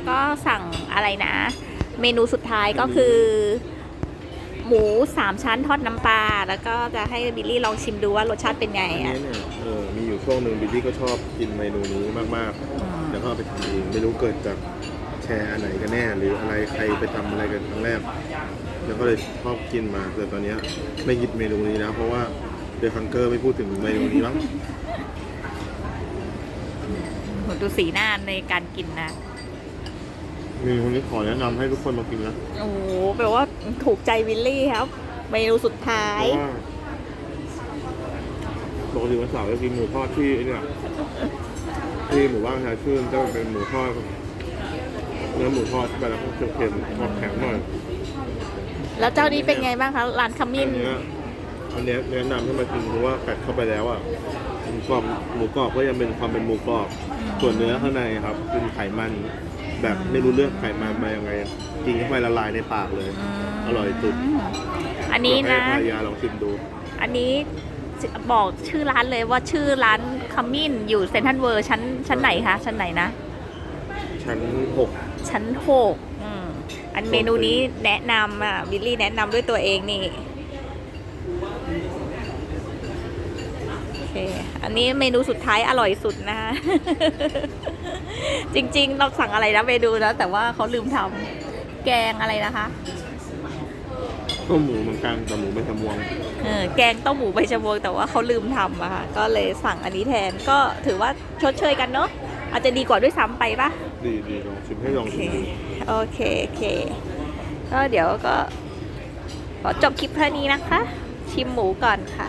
แล้วก็สั่งอะไรนะ เมนูสุดท้ายก็คือ หมูสามชั้นทอดน้ำปลาแล้วก็จะให้บิลลี่ลองชิมดูว่ารสชาติเป็นไงอันอะ นี้เนี่ยเออมีอยู่ช่วงหนึ่งบิลลี่ก็ชอบกินเมนูนี้มากๆ แล้วก็เอาไปทำเองไม่รู้เกิดจากแชร์อันไหนกันแน่ หรืออะไรใครไปทำอะไรกันครั้งแรก แล้วก็เลยชอบกินมาแต่ตอนเนี้ยไม่กินเมนูนี้นะเพราะว่าเดอะฮังเกอร์ไม่พูดถึงเมนูนี้มั้ง ดูสีหน้าในการกินนะ เมนูนี้ขอแนะนำให้ทุกคนมากินนะโอ้โหแปลว่าถูกใจวิลลี่ครับ เมนูสุดท้าเพย ราะว่าปกติวันเสาร์จะกินหมูทอดที่ไอ้เนี่ยที่หมู่บ้านชาชื่นจะเป็นหมูทอดเนื้อหมูทอดไปแล้วก็เค็มๆออกแข็งหน่อยแล้วเจ้านี้เป็นไงบ้างคะร้านขมิ้น อันเนี้ย อันเนี้ยแนะนำให้มากินเพราะว่ากัดเข้าไปแล้วอะหมูกรอบหมูกรอบก็ยังเป็นความเป็นหมูกรอบส่วนเนื้อข้างในครับเป็นไขมัน แบบไม่รู้เลือกไขมันมายังไงกินเข้าไปละลายในปากเลย อร่อยสุดอันนี้นะให้ภรรยาลองชิมดู อันนี้บอกชื่อร้านเลยว่าชื่อร้านขมิ้นอยู่เซนทรัลเวิร์ชั้นชั้นไหนคะ ชั้นไหนนะ ชั้นหกชั้นหกอืมอันเมนูนี้แนะนำอะบิลลี่แนะนำด้วยตัวเองนี่โอ เค อันนี้เมนูสุดท้ายอร่อยสุดนะคะ จริงๆ เราสั่งอะไรนะเมนูนะแต่ว่าเขาลืมทำแกงอะไรนะคะ ก็หมูเหมือนกันแต่หมูไม่ทำวงเออแกงเต้าหมูใบชะมวงแต่ว่าเขาลืมทำอะค่ะ ก็เลยสั่งอันนี้แทนก็ถือว่าชดเชยกันเนาะอาจจะดีกว่าด้วยซ้ำไปปะดีดีลองชิมให้ลองโอเคชิมดูโอเคโอเคก็เดี๋ยวก็ขอจบคลิปเท่านี้นะคะ ชิมหมูก่อนค่ะ